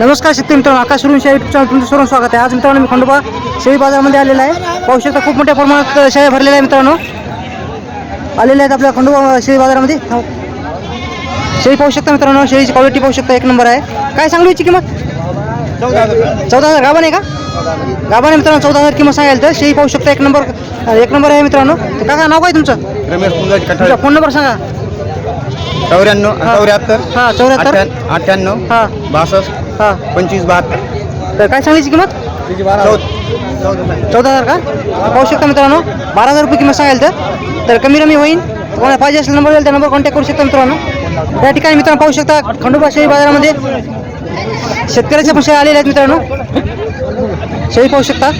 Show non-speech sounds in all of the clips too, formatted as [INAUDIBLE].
नमस्कार शेतकरी मित्रांनो आकाश शेळी युट्यूब चॅनल तुमचं सर्व स्वागत आहे. आज मित्रांनो मी खंडोबा शेळी बाजारामध्ये आलेला आहे. पाहू शकता खूप मोठ्या प्रमाणात शेळ्या भरलेल्या आहे मित्रांनो. आलेले आहेत आपल्या खंडोबा शेळी बाजारामध्ये. हो. शेळी पाहू शकता मित्रांनो शेळीची क्वालिटी पाहू शकता एक नंबर आहे. काय सांगू याची किंमत चौदा हजार. गाभण आहे का? गाभण आहे मित्रांनो चौदा हजार किंमत सांगायला तर शेळी पाहू शकता एक नंबर एक नंबर आहे मित्रांनो. तर काका नाव काय तुमचं? रमेश फोन नंबर सांगा. चौऱ्याण्णव चौऱ्याहत्तर हां चौऱ्याहत्तर. अठ्ठ्या- अठ्ठ्याण्णव हां. बासष्ट. हां. पंचवीस बहात्तर. तर काय सांगायची किंमत? चौदा. हजार का? पाहू शकता मित्रांनो बारा हजार रुपये किंमत सांगाल तर. तर कमी रमी होईल कोणाला पाहिजे असेल नंबर त्या नंबर कॉन्टॅक्ट करू शकता मित्रांनो. त्या ठिकाणी मित्रांनो पाहू शकता खंडोबा शेळी बाजारामध्ये शेतकऱ्याच्या पण शेळ्या आलेल्या आहेत मित्रांनो. शेळी पाहू शकता.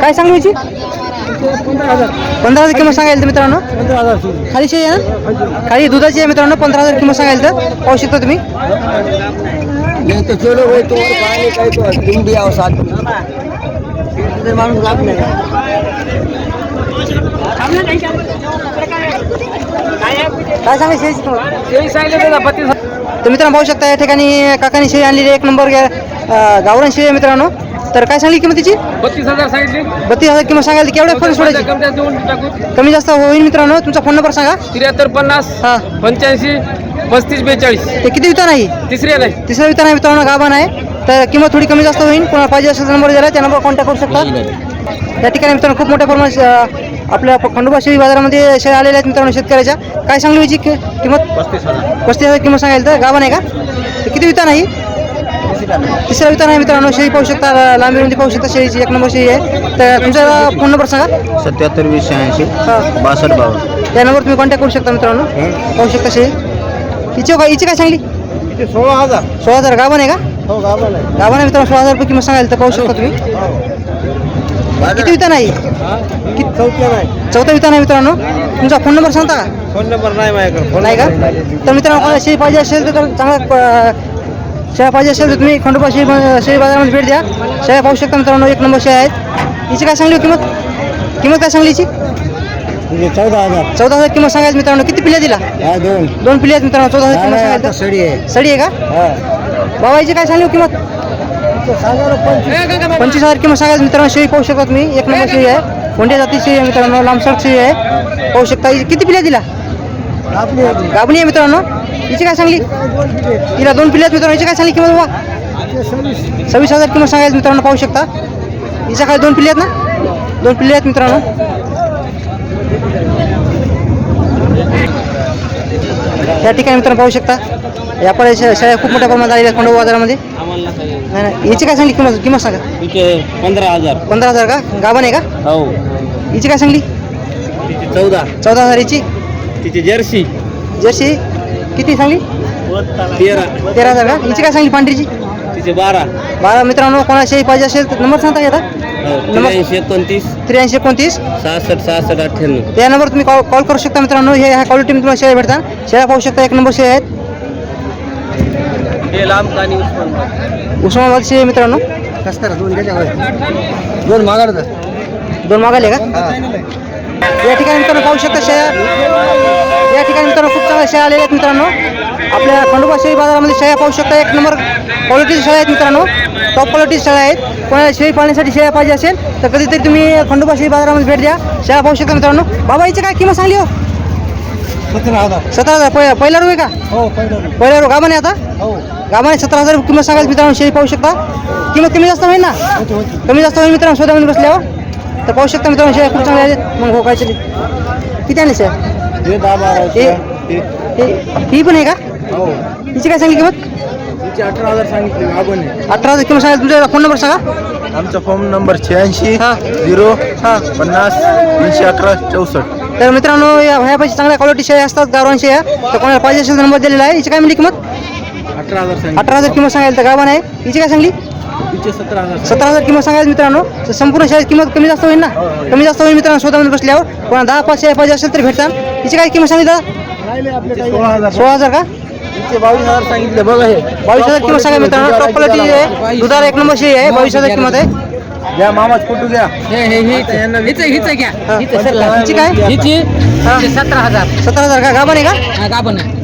काय सांगू याची? पंधरा हजार. किंमत सांगायला तर मित्रांनो? खाली शेळी आहे ना? खाली दुधाची आहे मित्रांनो पंधरा हजार किंमत सांगायला तर. पाहू शकता तुम्ही. चलो भाई तो? पाणी काय तो? तुम भी आओ साथ. माणूस जात नाही काय सांगायचं? तर मित्रांनो पाहू शकता या ठिकाणी काकानी शेळी आणलेली एक नंबर गावरान शेळी आहे मित्रांनो. तर काय सांगली किंमत तिची? बत्तीस हजार सांगितले. बत्तीस हजार किंमत सांगायला केवढ्या फोन सोडायची? कमी देऊन टाकू. कमी जास्त होईल मित्रांनो तुमचा फोन नंबर सांगा. त्र्याहत्तर पन्नास हा. पंच्याऐंशी पस्तीस बेचाळीस. ते किती वितान आहे? तिसऱ्या नाही. तिसरा वितान आहे मित्रांनो गाभण आहे. तर किंमत थोडी कमी जास्त होईल कोणाला पाहिजे असेल नंबर दिला त्या नंबर कॉन्टॅक्ट करू शकता. या ठिकाणी मित्रांनो खूप मोठ्या प्रमाणात आपल्या खंडोबा शेळी बाजारामध्ये शेळ्या आलेल्या आहेत मित्रांनो शेतकऱ्याच्या. काय सांगली याची कि- किंमत? पस्तीस हजार. किंमत सांगायला तर गाभण आहे का? तर किती वितान आहे? तिसरा वितान आहे मित्रांनो शेळी पाहू शकता लांबीमध्ये पाहू शकता शेळीची एक नंबर शेळी आहे. तर तुमचा फोन नंबर सांगा. सत्याहत्तर वीस शहाऐंशी हां. बासष्ट बावन्न. त्या नंबर तुम्ही कॉन्टॅक्ट करू शकता मित्रांनो. पाहू शकता शेळी. हिची काय हिची काय सांगली? सोळा हजार. सोळा हजार गाभण आहे का? हो गाभण आहे. मित्रांनो सोळा हजार रुपये किंमत सांगायला तर पाहू शकता तुम्ही. किती वितान आहे? किती? चौथ्या नाही. चौथा वितान आहे मित्रांनो. तुमचा फोन नंबर सांगता का? फोन नंबर नाही माझ्याकडे. नाही का? तर मित्रांनो कोणाला शेळी पाहिजे असेल तर चांगला अं, शेळ्या पाहिजे असेल तर तुम्ही खंडोबा शेळी शेळी बाजारामध्ये भेट द्या. शेळ्या पाहू शकता मित्रांनो एक नंबर शेळ्या आहेत. हिची काय सांगली हो किंमत? किंमत काय सांगली हिची? चौदा हजार. चौदा हजार किंमत सांगायचं मित्रांनो. किती पिल्ल्या दिला दोन. दोन आहेत मित्रांनो चौदा हजार किंमत सांगायचं. सडी आहे. सडी आहे का? हा. बाबा हिची काय सांगली हो किंमत? पंचवीस हजार किंमत सांगायचं मित्रांनो. शेळी पाहू शकता तुम्ही. एक नंबर शेळी आहे. कोणत्या जाती शेळी आहे मित्रांनो. लांबसड शेळी आहे. पाहू शकता. किती पिल्ल्या दिला गाबणी आहे मित्रांनो. हिची काय सांगली? हिला दोन पिल्ल्या आहेत मित्रांनो हिची काय सांगली किंमत बाबा सव्वीस हजार किंमत सांगायचं मित्रांनो पाहू शकता. हिच्या काय दोन पिल्ले आहेत ना? दोन पिल्ले आहेत मित्रांनो. या ठिकाणी मित्रांनो पाहू शकता. या पण शाळा खूप मोठ्या प्रमाणात आलेल्या आहेत खंडोबा बाजारामध्ये. नाही नाही. हिची काय सांगली किंमत किंमत सांगा. पंधरा हजार. पंधरा हजार का? गाभण आहे का? हो. हिची काय सांगली? चौदा. चौदा हजार हिची तिची जर्सी. जर्सी? किती सांगली? तेरा. तेरा हजार का? हिची काय सांगली पांढरीची? तिचे बारा. बारा मित्रांनो कोणाला शेळी पाहिजे असेल तर नंबर सांगता येतात त्र्याऐंशी एकोणतीस. त्र्याऐंशी एकोणतीस. सहासष्ट सहासष्ट अठ्ठ्याण्णव. या नंबर तुम्ही कॉल कॉल करू शकता मित्रांनो. हे ह्या क्वालिटी तुम्हाला शेळ्या भेटतात. शेळ्या पाहू शकता एक नंबर शेळ्या आहेत. हे लांब आणि उस्मानाबाद उस्मानाबाद शेळी आहे मित्रांनो. दोन मागाड दोन मागाले का? या ठिकाणी मित्रांनो पाहू शकता शेळ्या शेळ्या आलेल्या आहेत मित्रांनो. आपल्या खंडोबा शेळी बाजारामध्ये शेळ्या पाहू शकता. एक नंबर क्वालिटीच्या शेळ्या आहेत मित्रांनो. टॉप क्वालिटीच्या शेळ्या आहेत. कोणाला शेळी पाळण्यासाठी शेळ्या पाहिजे असेल तर कधीतरी तुम्ही खंडोबा शेळी बाजारामध्ये भेट द्या. शेळ्या पाहू शकता मित्रांनो. बाबा हिची काय किंमत सांगली हो? सतरा हजार. सतरा हजार. पहि- पहिला रुपये का? हो पहिलं पहिला रो गाभाने आता? हो. गाभाने सतरा हजार किंमत सांगायची मित्रांनो. शेळी पाहू शकता. किंमत कमी जास्त होईल ना? कमी जास्त होईल मित्रांनो. शोधामध्ये बसल्यावर तर पाहू शकता मित्रांनो शेळ्या खूप चांगल्या आहेत. मग हो काय चली किती आणले हे दहा बारा हे हे ही पण आहे का? हो. हिची काय सांगली किंमत? तिचे अठरा हजार सांगितले आपण अठरा हजार किंमत सांगायला तुमचा फोन नंबर सांगा. आमचा फोन नंबर शहाऐंशी हा. झिरो हां. पन्नास तीनशे अकरा चौसष्ट. तर मित्रांनो या ह्यापाशी चांगल्या क्वालिटी शेळ्या असतात गावरान शेळ्या तर कोणाला पाहिजे असेल नंबर दिलेला आहे. हिची काय मिळली किंमत? अठरा हजार सांगितले. अठरा हजार किंमत सांगायला तर गावान आहे. हिची काय सांगली? तिचे सतरा हजार सतरा हजार किंमत सांगायचं मित्रांनो तर संपूर्ण शेअर किंमत कमी जास्त होईल ना? कमी जास्त होईल मित्रांनो स्वतःमध्ये बसल्यावर. कोणा दहा पाच शेअर पाहिजे असेल तर भेटतात हिची काय किंमत सांगितलं तिचे सोळा हजार सोळा हजार का? बावीस हजार सांगितले बघा हे. बावीस हजार किंमत सांगा मित्रांनो टॉप क्वालिटी आहे. दुधाला एक नंबर शेळी आहे. बावीस हजार किंमत आहे. घ्या मामाच फोटो घ्या? हे हे हिच हिच घ्या. हा. हिची काय? हिची हा. सतरा हजार. सतरा हजार का? गाभण आहे का? आहे.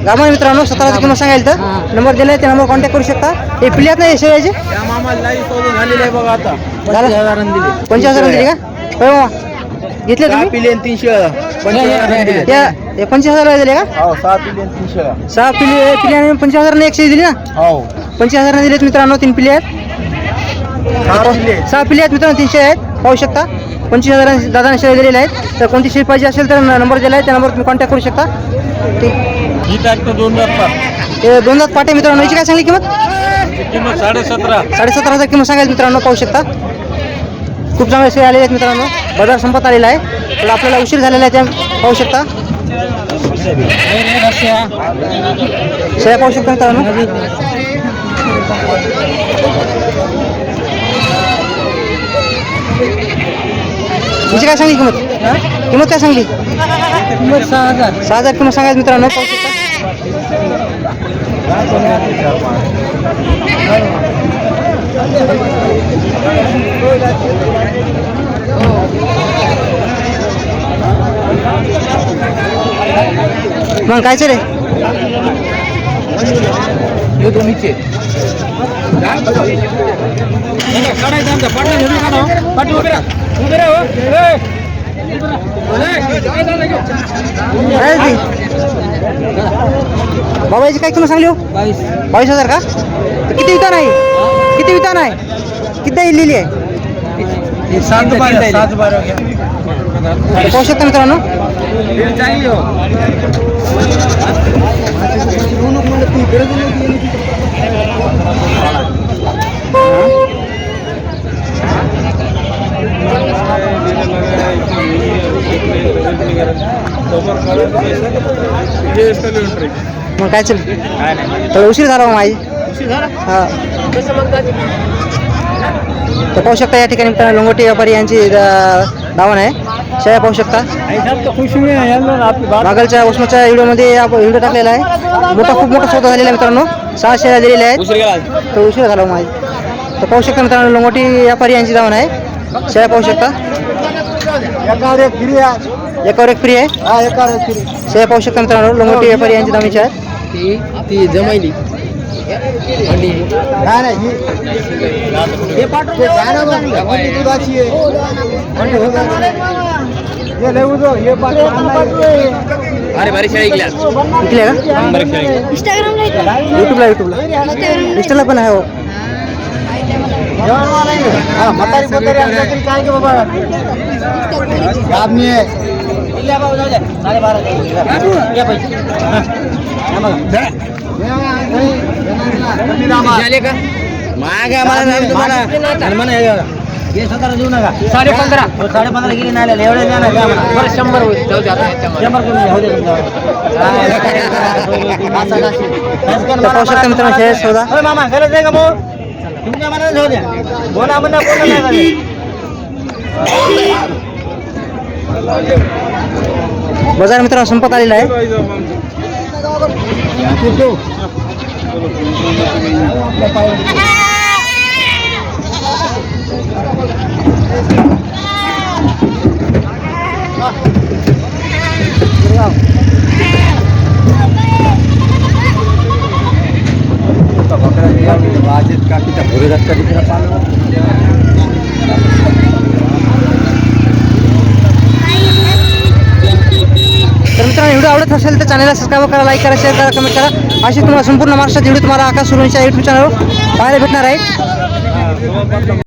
गाभण मित्रांनो सतरा हजार किंमत सांगायला तर. हा. नंबर दिलाय त्या नंबर कॉन्टॅक्ट करू शकता. हे पिल्यात नाही शेळ्याचे? झालेले आहे बघा आता? पंचवीस हजारांनी दिले. पंचवीस हजार दिले का? होय मामा. घेतले तुम्ही? पिले आणि तीन शेळ्या पंचवीस हे पंचवीस हजार दिले का? हो सहा पिले आणि सहा पिले पिल्याने पंचवीस हजाराने एकशे दिली ना? हो. पंचवीस हजाराने दिलेत मित्रांनो तीन पिले आहेत. सहा पिले सहा पिले आहेत मित्रांनो तीनशे आहेत. पाहू शकता. पंचवीस हजारांनी दादाने शेळ्या दिलेल्या आहेत. तर कोणती शेळी पाहिजे असेल तर नंबर दिला आहे त्या नंबर तुम्ही कॉन्टॅक्ट करू शकता. ठीक ही तारीख दोन हजार हे दोन दात पाटे मित्रांनो. याची काय सांगली किंमत? किंमत साडेसतरा. साडेसतरा हजार किंमत सांगायचं मित्रांनो पाहू शकता. खूप चांगले शेळ्या आलेले आहेत मित्रांनो. बाजार संपत आलेला आहे. तर आपल्याला उशीर झालेला आहे त्या पाहू शकता. शेळ्या पाहू शकता मित्रांनो हिची काय सांगली किंमत किंमत काय सांगली किंमत सहा हजार सहा हजार किंमत सांगायचं मित्रांनो पाहू शकता मग कायचं रे दोन्हीचे काय रे ती? बाबा याची काय किंमत सांगली हो? बावीस. बावीस हजार का? किती विधान आहे? किती विधान आहे? किती लिहिली आहे? सात बारा सात बारा घ्या पाहू शकता मित्रांनो चांगली हो मग काय चल थोडा उशीर झाला मग आई हा तर पाहू शकता या ठिकाणी मित्रांनो लोंगोटी व्यापारी यांची दा- दावण आहे शेळ्या पाहू शकता? मागलच्या उष्माच्या व्हिडिओमध्ये आपण व्हिडिओ टाकलेला आहे. मोठा खूप मोठा सौदा झालेला आहे मित्रांनो. सहा शेळ्या दिलेल्या आहेत. तर उशीर झाला माझी. तर पाहू शकता मित्रांनो लोंगोटी व्यापारी यांची दावण आहे. शेळ्या पाहू शकता. एकावर एक फ्री आहे एकावर एक फ्री आहे? हा एकावर एक फ्री. शेळ्या पाहू शकता मित्रांनो लोंगोटी व्यापारी यांची दामीची आहेत ती ती जमायली. नाही नाही ही हे पाठवून द्या ना मग. कोणती दुधाची आहे कोणती दुधाची? हे लय उजव, हे पाठवून अरे भारी शाळा का युट्यूबला युट्यूबला इंस्टाला पण आहे हो हा, म्हातारी म्हातारी असल्या तरी काय गे बाबा दाबणी आहे झाले का महाग आहे मला नाही तुम्हाला हे हे देऊ नका साडे पंधरा हो, साडे पंधरा गेली नाही आलेले. एवढे द्या ना द्या मला. बरं शंभर होईल जाऊ दे आता याच्यामध्ये. शंभर कमी होऊ दे तुमच्यावर. [LAUGHS] असं नसेल. तर पाहू शकता मित्रांनो शेळ्या सौदा होय मामा गरज आहे का भाऊ तुमच्या मनात जाऊ द्या बोला म्हणा बोला नाही झाले. बाजार मित्रांनो संपत आलेला आहे तर मित्रांनो व्हिडिओ आवडत असेल तर चॅनलला सबस्क्राईब करा लाईक करा शेअर करा कमेंट करा. अशी तुम्हाला संपूर्ण महाराष्ट्रात व्हिडिओ तुम्हाला आकाश सुरूंच्या युट्यूब चॅनलवर पाहायला भेटणार आहे.